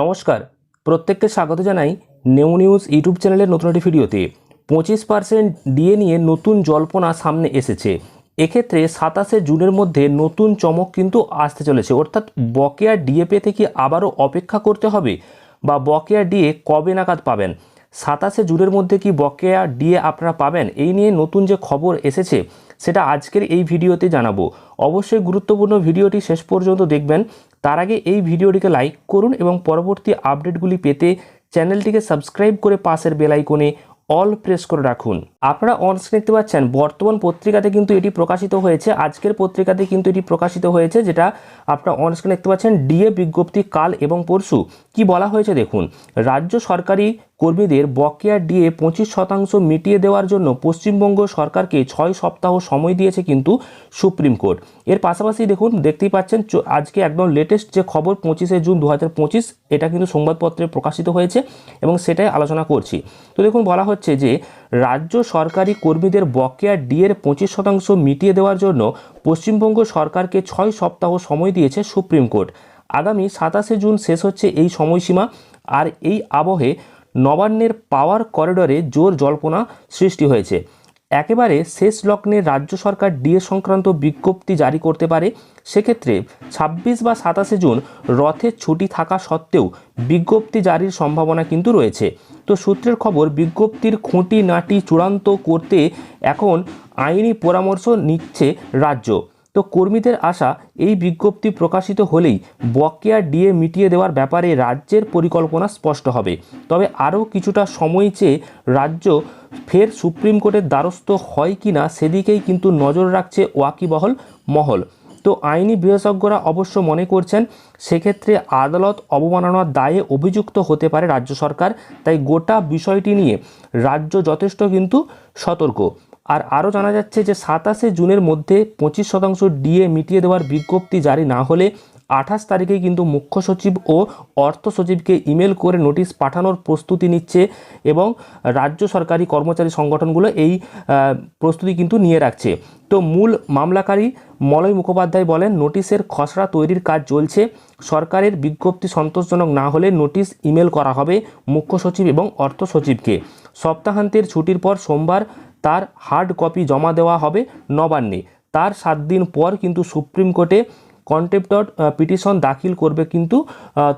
নমস্কার। প্রত্যেককে স্বাগত জানাই নিউ নিউজ ইউটিউব চ্যানেলের নতুন একটি ভিডিওতে। পঁচিশ পার্সেন্ট ডিএ নিয়ে নতুন জল্পনা সামনে এসেছে। এক্ষেত্রে সাতাশে জুনের মধ্যে নতুন চমক কিন্তু আসতে চলেছে। অর্থাৎ বকেয়া ডিএ পেতে কি আবারও অপেক্ষা করতে হবে বা বকেয়া ডিএ কবে নাগাদ পাবেন? সাতাশে জুনের মধ্যে কি বকেয়া ডিএ আপনারা পাবেন? এই নিয়ে নতুন যে খবর এসেছে, সেটা আজকের এই ভিডিওতে জানাব। অবশ্যই গুরুত্বপূর্ণ ভিডিওটি শেষ পর্যন্ত দেখবেন। তার আগে এই ভিডিওটিকে লাইক করুন এবং পরবর্তী আপডেটগুলি পেতে চ্যানেলটিকে সাবস্ক্রাইব করে পাশের বেলাইকনে অল প্রেস করে রাখুন। আপনারা অনস্ক্রিন দেখতে পাচ্ছেন, বর্তমান পত্রিকাতে কিন্তু এটি প্রকাশিত হয়েছে। আজকের পত্রিকাতে কিন্তু এটি প্রকাশিত হয়েছে, যেটা আপনারা অনস্ক্রিন দেখতে পাচ্ছেন ডিএ বিজ্ঞপ্তি কাল এবং পরশু। কি বলা হয়েছে দেখুন, রাজ্য সরকারি কর্মীদের বকেয়া ডিএ পঁচিশ শতাংশ মিটিয়ে দেওয়ার জন্য পশ্চিমবঙ্গ সরকারকে ছয় সপ্তাহ সময় দিয়েছে কিন্তু সুপ্রিম কোর্ট। এর পাশাপাশি দেখুন, দেখতেই পাচ্ছেন আজকে একদম লেটেস্ট যে খবর পঁচিশে জুন দু হাজার পঁচিশ, এটা কিন্তু সংবাদপত্রে প্রকাশিত হয়েছে এবং সেটাই আলোচনা করছি। তো দেখুন, বলা হচ্ছে যে রাজ্য সরকারি কর্মীদের বকেয়া ডিএর পঁচিশ শতাংশ মিটিয়ে দেওয়ার জন্য পশ্চিমবঙ্গ সরকারকে ছয় সপ্তাহ সময় দিয়েছে সুপ্রিম কোর্ট। আগামী সাতাশে জুন শেষ হচ্ছে এই সময়সীমা, আর এই আবহে নবান্নের পাওয়ার করিডরে জোর জল্পনা সৃষ্টি হয়েছে। একেবারে শেষ লগ্নে রাজ্য সরকার ডিএ সংক্রান্ত বিজ্ঞপ্তি জারি করতে পারে, সেক্ষেত্রে ছাব্বিশ বা সাতাশে জুন রথের ছুটি থাকা সত্ত্বেও বিজ্ঞপ্তি জারির সম্ভাবনা কিন্তু রয়েছে। তো সূত্রের খবর, বিজ্ঞপ্তির খুঁটি নাটি চূড়ান্ত করতে এখন আইনি পরামর্শ নিচ্ছে রাজ্য। তো কর্মীদের আশা এই বিজ্ঞপ্তি প্রকাশিত হলেই বকেয়া ডিএ মিটিয়ে দেওয়ার ব্যাপারে রাজ্যের পরিকল্পনা স্পষ্ট হবে। তবে আরও কিছুটা সময় চেয়ে রাজ্য ফের সুপ্রিম কোর্টের দ্বারস্থ হয় কি না সেদিকেই কিন্তু নজর রাখছে ওয়াকিবহল মহল। তো আইনি বিশেষজ্ঞরা অবশ্য মনে করছেন, সেক্ষেত্রে আদালত অবমাননার দায়ে অভিযুক্ত হতে পারে রাজ্য সরকার, তাই গোটা বিষয়টি নিয়ে রাজ্য যথেষ্ট কিন্তু সতর্ক। আর আরও জানা যাচ্ছে যে সাতাশে জুনের মধ্যে পঁচিশ শতাংশ ডিএ মিটিয়ে দেওয়ার বিজ্ঞপ্তি জারি না হলে আঠাশ তারিখে কিন্তু মুখ্য সচিব ও অর্থ সচিবকে ইমেল করে নোটিশ পাঠানোর প্রস্তুতি নিচ্ছে এবং রাজ্য সরকারি কর্মচারী সংগঠনগুলো এই প্রস্তুতি কিন্তু নিয়ে রাখছে। তো মূল মামলাকারী মলয় মুখোপাধ্যায় বলেন, নোটিশের খসড়া তৈরির কাজ চলছে। সরকারের বিজ্ঞপ্তি সন্তোষজনক না হলে নোটিশ ইমেল করা হবে মুখ্য সচিব এবং অর্থ সচিবকে। সপ্তাহান্তের ছুটির পর সোমবার তার হার্ড কপি জমা দেওয়া হবে নবান্নে। তার সাত দিন পর কিন্তু সুপ্রিম কোর্টে কন্টেম্প্ট পিটিশন দাখিল করবে কিন্তু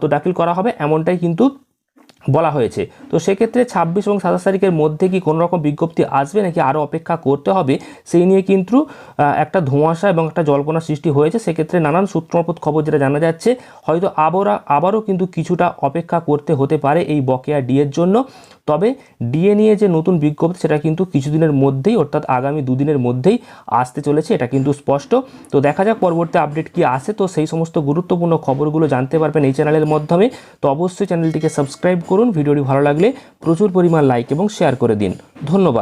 তো দাখিল করা হবে এমনটাই কিন্তু বলা হয়েছে। তো সেক্ষেত্রে ছাব্বিশ এবং সাতাশ তারিখের মধ্যে কি কোনো রকম বিজ্ঞপ্তি আসবে নাকি আরও অপেক্ষা করতে হবে, সেই নিয়ে কিন্তু একটা ধোঁয়াশা এবং একটা জল্পনা সৃষ্টি হয়েছে। সেক্ষেত্রে নানান সূত্রমারফত খবর যেটা জানা যাচ্ছে, হয়তো আবারও আবারও কিন্তু কিছুটা অপেক্ষা করতে হতে পারে এই বকেয়া ডিয়ের জন্য। তবে ডিএ নিয়ে যে নতুন বিজ্ঞপ্তি, সেটা কিন্তু কিছুদিনের মধ্যেই, অর্থাৎ আগামী দুদিনের মধ্যেই আসতে চলেছে, এটা কিন্তু স্পষ্ট। তো দেখা যাক পরবর্তী আপডেট কি আসে। তো সেই সমস্ত গুরুত্বপূর্ণ খবরগুলো জানতে পারবেন এই চ্যানেলের মাধ্যমে। তো অবশ্যই চ্যানেলটিকে সাবস্ক্রাইব করুন, ভিডিওটি ভালো লাগলে প্রচুর পরিমাণ লাইক এবং শেয়ার করে দিন। ধন্যবাদ।